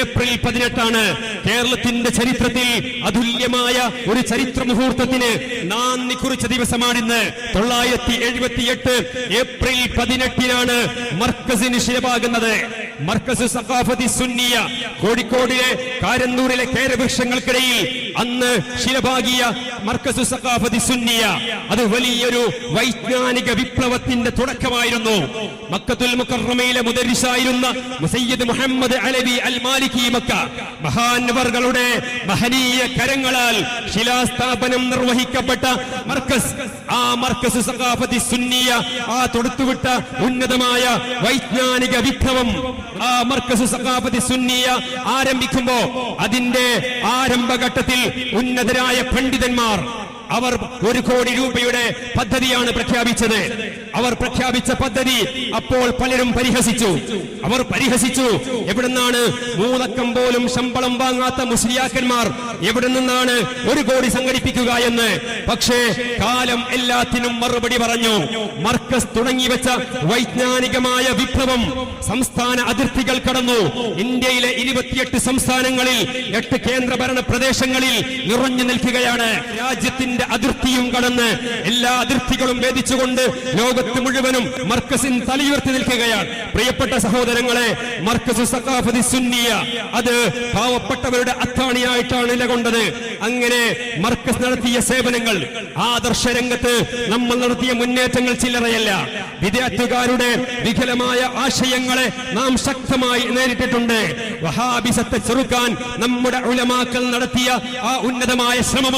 April പതിനെട്ടാണ് കേരളത്തിന്റെ ചരിത്രത്തിൽ അതുല്യമായ ഒരു ചരിത്ര മുഹൂർത്തത്തിന് നാന്ദി കുറിച്ച ദിവസമാണിന്ന്. തൊള്ളായിരത്തി എഴുപത്തി എട്ട് ഏപ്രിൽ പതിനെട്ടിനാണ് മർക്കസിന് ശിലപാകുന്നത് മർക്കസ് സഖാഫതി സുന്നിയ കോഴിക്കോടിലെ കാരന്നൂരിലെ കേരവൃക്ഷങ്ങൾക്കിടയിൽ അന്ന് ശിലഭാഗിയ മർക്കസു സഖാഫതി സുന്നിയ. അത് വലിയൊരു വൈജ്ഞാനിക വിപ്ലവത്തിന്റെ തുടക്കമായിരുന്നു. മക്കത്തുൽ മുക്കറമയിലെ മുദരിസായിരുന്ന മുസയ്യദ് Muhammad Alawi al Maliki Mecca മഹാൻവറുകളുടെ മഹനീയ കരങ്ങളാൽ ശിലാസ്ഥാപനം നിർവഹിക്കപ്പെട്ട മർക്കസ് ആ മർക്കസ് സഖാഫതി സുന്നിയ ആ തൊടുത്തുവിട്ട ഉന്നതമായ വൈജ്ഞാനിക വിപ്ലവം ആ മർക്കസ് സഖാഫത്തി സുന്നിയ ആരംഭിക്കുമ്പോ അതിന്റെ ആരംഭഘട്ടത്തിൽ ഉന്നതരായ പണ്ഡിതന്മാർ അവർ ഒരു കോടി രൂപയുടെ പദ്ധതിയാണ് പ്രഖ്യാപിച്ചത്. അവർ പ്രഖ്യാപിച്ച പദ്ധതി അപ്പോൾ പലരും പരിഹസിച്ചു. അവർ പരിഹസിച്ചു. എവിടുന്നാണ് മൂന്നക്കം പോലും ശമ്പളം വാങ്ങാത്ത മുസ്ലിയാക്കന്മാർ? എവിടെ നിന്നാണ് ഒരു കോടി സംഘടിപ്പിക്കുക എന്ന്? പക്ഷേ കാലം എല്ലാത്തിനും മറുപടി പറഞ്ഞു. മർക്കസ് തുടങ്ങിവെച്ച വൈജ്ഞാനികമായ വിപ്ലവം സംസ്ഥാന അതിർത്തികൾ കടന്നു. ഇന്ത്യയിലെ ഇരുപത്തിയെട്ട് സംസ്ഥാനങ്ങളിൽ എട്ട് കേന്ദ്രഭരണ പ്രദേശങ്ങളിൽ നിറഞ്ഞു നിൽക്കുകയാണ്. രാജ്യത്തിന്റെ അതിർത്തിയും കടന്ന് എല്ലാ അതിർത്തികളും ഭേദിച്ചുകൊണ്ട് ലോകത്ത് മുഴുവനും മർക്കസിൻ തലയുയർത്തി നിൽക്കുകയാണ്. പ്രിയപ്പെട്ട സഹോദരങ്ങളെ മർക്കസ് സഖാഫതി സുന്നിയ അത് പാവപ്പെട്ടവരുടെ അത്താണിയായിട്ടാണ് നിലകൊണ്ടത്. അങ്ങനെ മർക്കസ് നടത്തിയ സേവനങ്ങൾ ആദർശ രംഗത്ത് നമ്മൾ നടത്തിയ മുന്നേറ്റങ്ങൾ ചില്ലറയല്ല. വിദ്യാർത്ഥികാരുടെ വികലമായ ആശയങ്ങളെ നാം ശക്തമായി നേരിട്ടിട്ടുണ്ട്. വഹാബിസത്തെ ചെറുക്കാൻ നമ്മുടെ ഉലമാക്കൾ നടത്തിയ ആ ഉന്നതമായ ശ്രമം